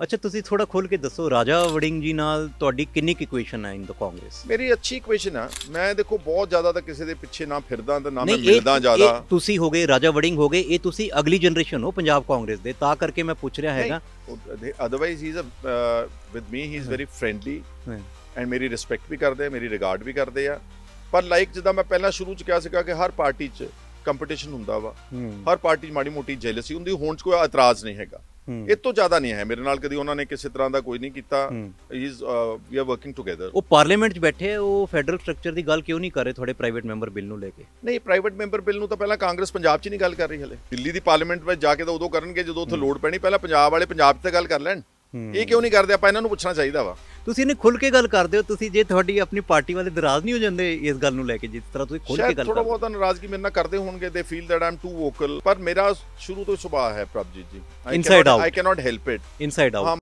ਅੱਛਾ ਤੁਸੀਂ ਥੋੜਾ ਖੋਲ ਕੇ ਦੱਸੋ ਰਾਜਾ ਵੜਿੰਗ ਜੀ ਨਾਲ ਤੁਹਾਡੀ ਕਿੰਨੀ ਕੁ ਇਕੁਏਸ਼ਨ ਹੈ ਇਨ ਦ ਕਾਂਗਰਸ ਮੇਰੀ ਅੱਛੀ ਇਕੁਏਸ਼ਨ ਆ। ਮੈਂ ਦੇਖੋ ਬਹੁਤ ਜ਼ਿਆਦਾ ਤਾਂ ਕਿਸੇ ਦੇ ਪਿੱਛੇ ਨਾ ਫਿਰਦਾ ਤੇ ਨਾ ਮੈਂ ਇਹ ਮਿਲਦਾ ਜ਼ਿਆਦਾ। ਇਹ ਤੁਸੀਂ ਹੋ ਗਏ ਰਾਜਾ ਵੜਿੰਗ ਹੋ ਗਏ ਇਹ ਤੁਸੀਂ ਅਗਲੀ ਜਨਰੇਸ਼ਨ ਹੋ ਪੰਜਾਬ ਕਾਂਗਰਸ ਦੇ ਤਾਂ ਕਰਕੇ ਮੈਂ ਪੁੱਛ ਰਿਹਾ ਹੈਗਾ। Otherwise he is with me he is very friendly ਹਾਂ। ਐਂਡ ਮੇਰੀ ਰਿਸਪੈਕਟ ਵੀ ਕਰਦੇ ਆ ਮੇਰੀ ਰਿਗਾਰਡ ਵੀ ਕਰਦੇ ਆ। ਪਰ ਲਾਈਕ ਜਿੱਦਾਂ ਮੈਂ ਪਹਿਲਾਂ ਸ਼ੁਰੂ ਚ ਕਿਹਾ ਸੀਗਾ ਕਿ ਹਰ ਪਾਰਟੀ 'ਚ ਕੰਪੀਟੀਸ਼ਨ ਹੁੰਦਾ ਵਾ। ਹਰ ਪਾਰਟੀ 'ਚ ਮਾੜੀ ਮੋਟੀ ਜੈਲਸੀ ਹੁੰਦੀ ਹੋਣ 'ਚ ਕੋਈ ਇਤਰਾਜ਼ ਨਹੀਂ ਹੈਗਾ। ਇਹ ਤੋਂ ਜ਼ਿਆਦਾ ਨਹੀਂ ਹੈ। ਮੇਰੇ ਨਾਲ ਕਦੀ ਉਹਨਾਂ ਨੇ ਕਿਸੇ ਤਰ੍ਹਾਂ ਦਾ ਕੋਈ ਨਹੀਂ ਕੀਤਾ। ਹੂੰ। Is we are working together ਉਹ ਪਾਰਲੀਮੈਂਟ 'ਚ ਬੈਠੇ ਉਹ ਫੈਡਰਲ ਸਟਰਕਚਰ ਦੀ ਗੱਲ ਕਿਉਂ ਨਹੀਂ ਕਰ ਰਹੇ ਤੁਹਾਡੇ ਪ੍ਰਾਈਵੇਟ ਮੈਂਬਰ ਬਿੱਲ ਨੂੰ ਲੈ ਕੇ? ਨਹੀਂ ਪ੍ਰਾਈਵੇਟ ਮੈਂਬਰ ਬਿੱਲ ਨੂੰ ਤਾਂ ਪਹਿਲਾਂ ਕਾਂਗਰਸ ਪੰਜਾਬ 'ਚ ਨਹੀਂ ਗੱਲ ਕਰ ਰਹੀ ਹਲੇ। ਦਿੱਲੀ ਦੀ ਪਾਰਲੀਮੈਂਟ ਵਿੱਚ ਜਾ ਕੇ ਤਾਂ ਉਦੋਂ ਕਰਨਗੇ ਜਦੋਂ ਉੱਥੇ ਲੋੜ ਪੈਣੀ। ਪਹਿਲਾਂ ਪੰਜਾਬ ਵਾਲੇ ਪੰਜਾਬ 'ਚ ਤਾਂ ਗੱਲ ਕਰ ਲੈਣ। ਇਹ ਕਿਉਂ ਨਹੀਂ ਕਰਦੇ? ਆਪਾਂ ਇਹਨਾਂ ਨੂੰ ਪੁੱਛਣਾ ਚਾਹੀਦਾ ਵਾ। ਤੁਸੀਂ ਇਹਨੇ ਖੁੱਲ ਕੇ ਗੱਲ ਕਰਦੇ ਹੋ ਤੁਸੀਂ ਜੇ ਤੁਹਾਡੀ ਆਪਣੀ ਪਾਰਟੀ ਵਾਲੇ ਨਾਰਾਜ਼ ਨਹੀਂ ਹੋ ਜਾਂਦੇ ਇਸ ਗੱਲ ਨੂੰ ਲੈ ਕੇ ਜਿਸ ਤਰ੍ਹਾਂ ਤੁਸੀਂ ਖੁੱਲ ਕੇ ਗੱਲ ਥੋੜਾ ਕਰਦੇ ਹੋ ਬਹੁਤਾ ਨਾਰਾਜ਼ਗੀ ਮੇਰੇ ਨਾਲ ਕਰਦੇ ਹੋਣਗੇ they feel that I'm too vocal ਪਰ ਮੇਰਾ ਸ਼ੁਰੂ ਤੋਂ ਸੁਭਾਅ ਹੈ Prabhjeet ji. Inside out. I cannot help it inside out